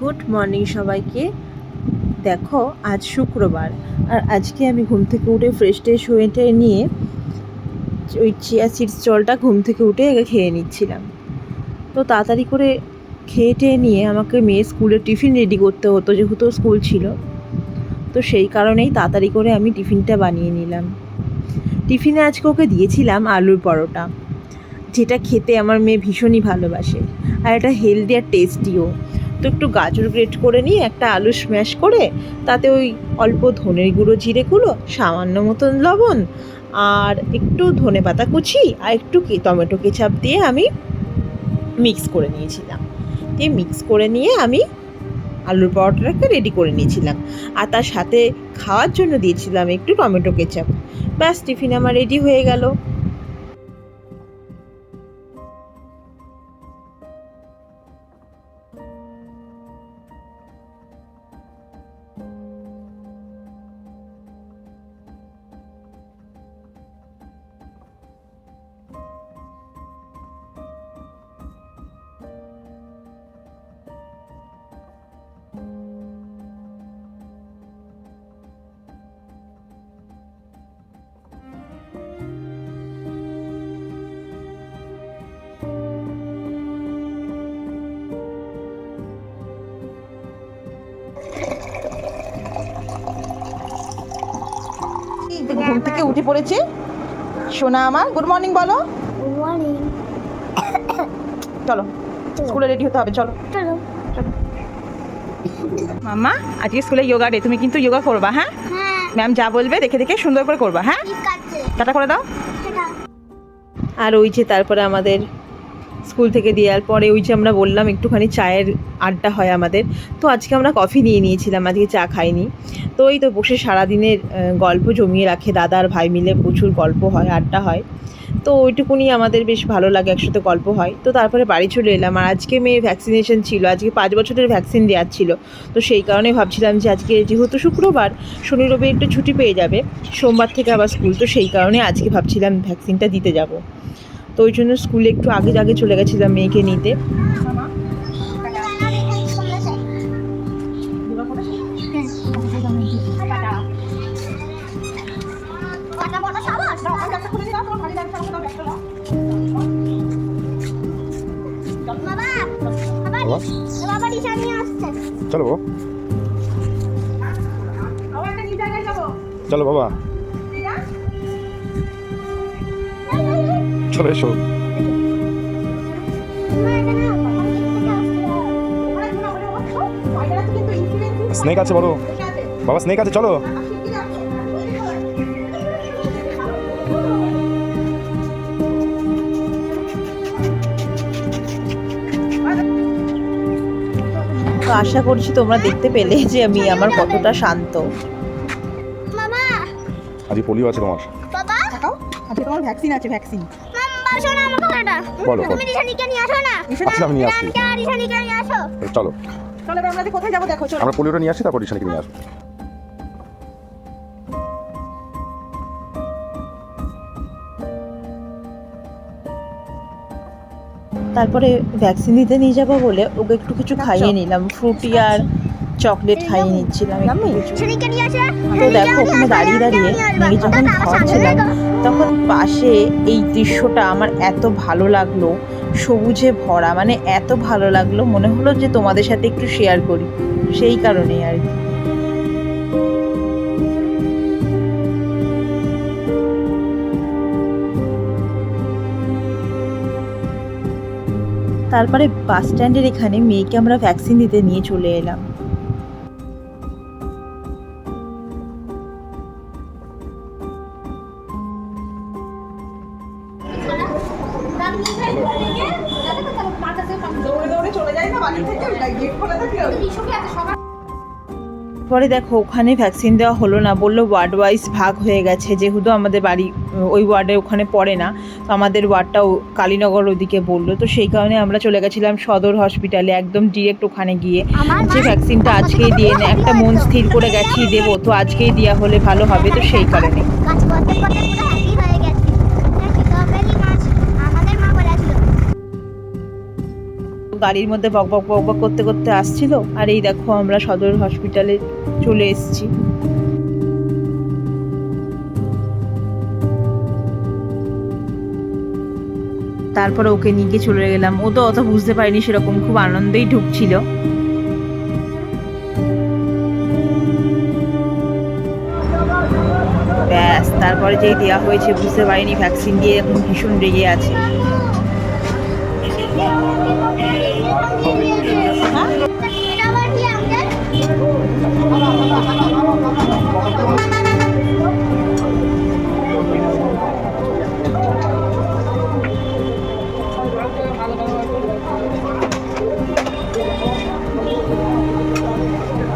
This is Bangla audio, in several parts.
গুড মর্নিং সবাইকে। দেখো, আজ শুক্রবার। আর আজকে আমি ঘুম থেকে উঠে ফ্রেশ ট্রেশ হয়ে নিয়ে ওই চিয়া সিডস জলটা ঘুম থেকে উঠে আগে খেয়ে নিচ্ছিলাম। তো তাড়াতাড়ি করে খেয়ে টেয়ে নিয়ে আমাকে মেয়ে স্কুলে টিফিন রেডি করতে হতো, যেহেতু স্কুল ছিল। তো সেই কারণেই তাড়াতাড়ি করে আমি টিফিনটা বানিয়ে নিলাম। টিফিনে আজকে ওকে দিয়েছিলাম আলুর পরোটা, যেটা খেতে আমার মেয়ে ভীষণই ভালোবাসে। আর এটা হেলদি আর টেস্টিও একটু গাজর গ্রেট করে নিয়ে একটা আলু স্ম্যাশ করে তাতে ওই অল্প ধনের গুঁড়ো, জিরে গুঁড়ো, সামান্য মতন লবণ আর একটু ধনে পাতা কুচি আর একটু টমেটো কেচাপ দিয়ে আমি মিক্স করে নিয়েছিলাম। দিয়ে মিক্স করে নিয়ে আমি আলুর পরোটাটাকে রেডি করে নিয়েছিলাম। আর তার সাথে খাওয়ার জন্য দিয়েছিলাম একটু টমেটো কেচাপ ব্যাস টিফিন আমার রেডি হয়ে গেল। ঘুম থেকে উঠে পড়েছে। সোনা আমার গুড মর্নিং বলো। মর্নিং চলো স্কুলে রেডি হতে হবে চলো। চলো। মাম্মা আজকে স্কুলে যোগা ডে তুমি কিন্তু যোগা করবা হ্যাঁ? ম্যাম যা বলবে দেখে দেখে সুন্দর করে করবা হ্যাঁ? টাটা করে দাও। আর ওই যে তারপরে আমাদের স্কুল থেকে দেওয়ার পরে ওই যে আমরা বললাম একটুখানি চায়ের আড্ডা হয় আমাদের, তো আজকে আমরা কফি নিয়ে নিয়েছিলাম, আজকে চা খাইনি। তো ওই তো বসে সারাদিনের গল্প জমিয়ে রাখে, দাদা আর ভাই মিলে প্রচুর গল্প হয়, আড্ডা হয়। তো ওইটুকুনি আমাদের বেশ ভালো লাগে, একসাথে গল্প হয়। তো তারপরে বাড়ি চলে এলাম, আর আজকে মেয়ে ভ্যাকসিনেশন ছিল, আজকে পাঁচ বছরের ভ্যাকসিন দেওয়ার ছিল। তো সেই কারণে ভাবছিলাম যে আজকে যেহেতু শুক্রবার, শনি রবি একটু ছুটি পেয়ে যাবে, সোমবার থেকে আবার স্কুল তো সেই কারণে আজকে ভাবছিলাম ভ্যাকসিনটা দিতে যাব। তো ওই জন্য স্কুলে একটু আগে আগে চলে গেছিলাম মেয়েকে নিতে। চলো বাবা। চলো বাবা। চলো এসো। স্নেক আছে বলো। বাবা স্নেক আছে চলো। তো আশা করছি তোমরা দেখতে পেলে যে আমি আমার কতটা শান্ত। মামা। আজকে পোলিও আছে তোমার। বাবা। আজকে তোমার ভ্যাকসিন আছে ভ্যাকসিন মাম্মা শোনো আমার কথাটা। বলো, তুমি দিশানিকে নিয়ে আসো না? আমি নিয়ে আসছি। রামকে নিয়ে আসো। চলো। চলো আমরা কোথায় যাব? দেখো চলো। আমরা পোলিওটা নিয়ে আসি তারপর রিশানিকে নিয়ে আসব। তারপরে ভ্যাকসিন দিতে নিয়ে যাব বলে ওকে একটু কিছু খাইয়ে নিলাম। ফ্রুটি আর চকলেট খাইয়ে নিচ্ছিলাম একটু কিছু। তো দেখো ওখানে দাঁড়িয়ে দাঁড়িয়ে যখন খাওয়াচ্ছিলাম তখন পাশে এই দৃশ্যটা আমার এত ভালো লাগল, সবুজে ভরা মানে এত ভালো লাগল, মনে হলো যে তোমাদের সাথে একটু শেয়ার করি। সেই কারণেই আর কি। তারপরে বাস স্ট্যান্ডের এখানে মেয়েকে আমরা ভ্যাকসিন দিতে নিয়ে চলে এলাম। পরে দেখো ওখানে ভ্যাকসিন দেওয়া হলো না বলল ওয়ার্ড ওয়াইজ ভাগ হয়ে গেছে যেহেতু আমাদের বাড়ি ওই ওয়ার্ডে ওখানে পড়ে না তো আমাদের ওয়ার্ডটাও কালীনগর ওদিকে বলল তো সেই কারণে আমরা চলে গেছিলাম সদর হসপিটালে একদম ডিরেক্ট ওখানে গিয়ে। যে ভ্যাকসিনটা আজকেই দিয়ে না একটা মন স্থির করে গেছি দেবো তো আজকেই দেওয়া হলে ভালো হবে তো সেই কারণে। গাড়ির মধ্যে বক বক বক বক করতে করতে আসছিল। আর এই দেখো আমরা সদর হসপিটালে চলে এসেছি। তারপরে ওকে নিয়ে গিয়ে চলে গেলাম। ও তো অত বুঝতে পারিনি সেরকম, খুব আনন্দেই ঢুকছিল। ব্যাস, তারপরে যেই দেওয়া হয়েছে বুঝতে পারিনি ভ্যাকসিন দিয়ে এখন ভীষণ রেগে আছে।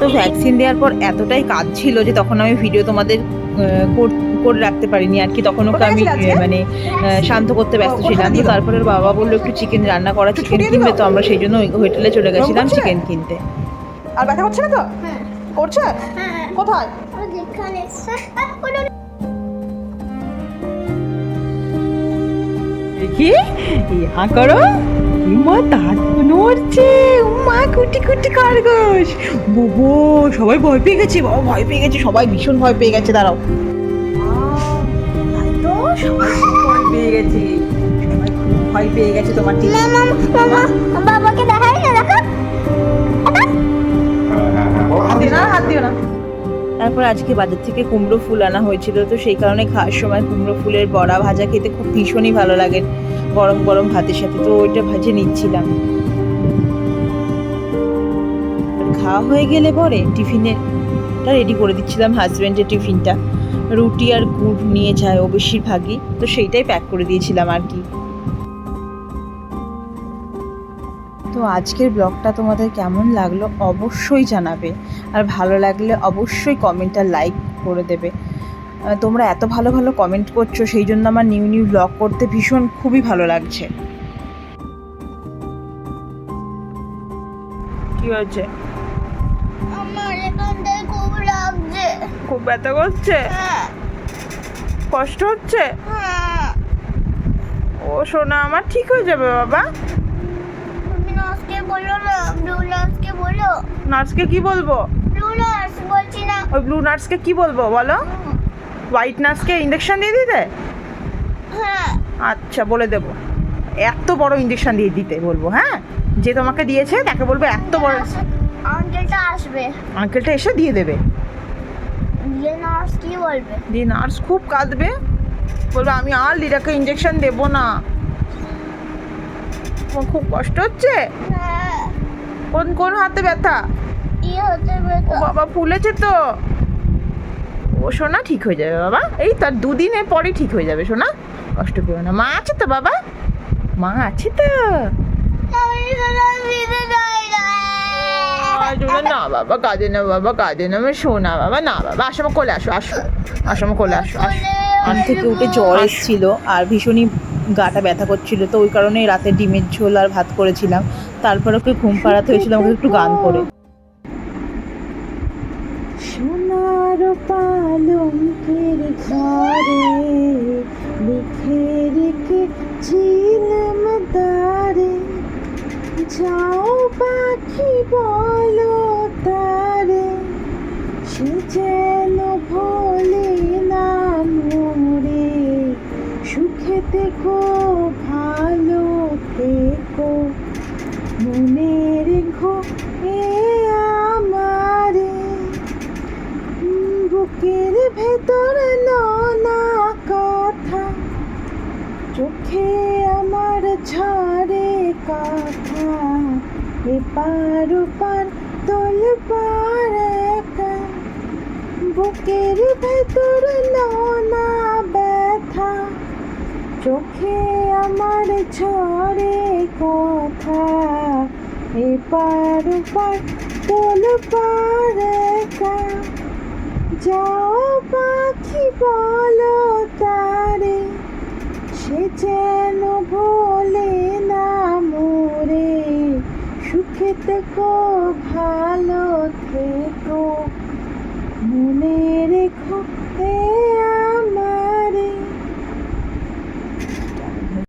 তো ভ্যাকসিন দেওয়ার পর এতটাই কাজ ছিল যে তখন আমি ভিডিও তোমাদের কর- রাখতে পারিনি। আর কি তখন ওকে আমি মানে শান্ত করতে ব্যস্ত ছিলাম। তো তারপরে বাবা বলল একটু চিকেন রান্না করা চিকেন কিনবে তো আমরা সেই জন্য ওই হোটেলে চলে গেছিলাম চিকেন কিনতে। আর ব্যথা করছে না তো? করছে? হ্যাঁ। কোথায়? দেখি করো। মা নড়ছে। মা কুটি কুটি খরগোশ। বুবু সবাই ভয় পেয়ে গেছে বাবা ভয় পেয়ে গেছে সবাই ভীষণ ভয় পেয়ে গেছে দাঁড়াও। সবাই ভয় পেয়ে গেছে সবাই ভয় পেয়ে গেছে তোমার তারপর আজকে বাজার থেকে কুমড়ো ফুল আনা হয়েছিল, তো সেই কারণে খাওয়ার সময় কুমড়ো ফুলের বড়া ভাজা খেতে খুব ভীষণই ভালো লাগে গরম গরম ভাতের সাথে, তো ওইটা ভাজে নিচ্ছিলাম। খাওয়া হয়ে গেলে পরে টিফিনেরটা রেডি করে দিচ্ছিলাম হাজব্যান্ডের টিফিনটা। রুটি আর গুড় নিয়ে যায় ও বেশিরভাগই, তো সেইটাই প্যাক করে দিয়েছিলাম আর কি। তো আজকের ব্লগটা তোমাদের কেমন লাগল অবশ্যই জানাবে। আর ভালো লাগলে অবশ্যই কমেন্ট আর লাইক করে দেবে। তোমরা এত ভালো ভালো কমেন্ট করছ সেই জন্য আমার নিউ নিউ ব্লগ করতে ভীষণ খুবই ভালো লাগছে। কি হয়েছে? খুব লাগছে। খুব ব্যথা করছে? হ্যাঁ। কষ্ট হচ্ছে? হ্যাঁ। ও সোনা আমার ঠিক হয়ে যাবে বাবা। বলো না ব্লু নার্সকে বলো। নার্সকে কি বলব? ব্লু নার্স বলছি না। ওই ব্লু নার্সকে কি বলব বলো? হোয়াইট নার্সকে ইঞ্জেকশন দিয়ে দিতে? হ্যাঁ। আচ্ছা বলে দেবো। এত বড় ইঞ্জেকশন দিয়ে দিতে বলব হ্যাঁ? যে তোমাকে দিয়েছে তাকে বলব এত বড় আঙ্কেলটা আসবে। আঙ্কেলটা এসে দিয়ে দেবে। দিয়ে নার্স কি বলবে? দিয়ে নার্স খুব কাঁদবে। বলবে আমি আর লিরাকে ইঞ্জেকশন দেবো না। খুব কষ্ট হচ্ছে? হ্যাঁ কোন কোন হাতে ব্যথা? ও বাবা ফুলেছে তো। ও সোনা ঠিক হয়ে যাবে বাবা। এই তার দুদিনের পরেই ঠিক হয়ে যাবে সোনা। কষ্ট পেও না। মা আছে তো বাবা? মা আছে তো। না। জন্য না বাবা কাঁদে না বাবা কাঁদে না আমি শোনা বাবা না বাবা আসো কোলে আসো আসো। আসো কোলে আসো আসো। আম থেকে উঠে জ্বর এসেছিল আর ভীষণই গাটা ব্যথা করছিল, তো ওই কারণে রাতে ডিমের ঝোল আর ভাত করেছিলাম। তারপর ওকে ঘুম পাড়াতে হয়েছিল, আমাকে একটু গান করে। সোনার পালঙ্কের ঘরে লিখে রেখেছিলাম দারে এপার ওপার তোল পার বুকের ভেতর না ব্যথা। চোখে আমার ঝরে কথা। এপার পার তোল পার যাও পাখি বলো। থেকো ভালো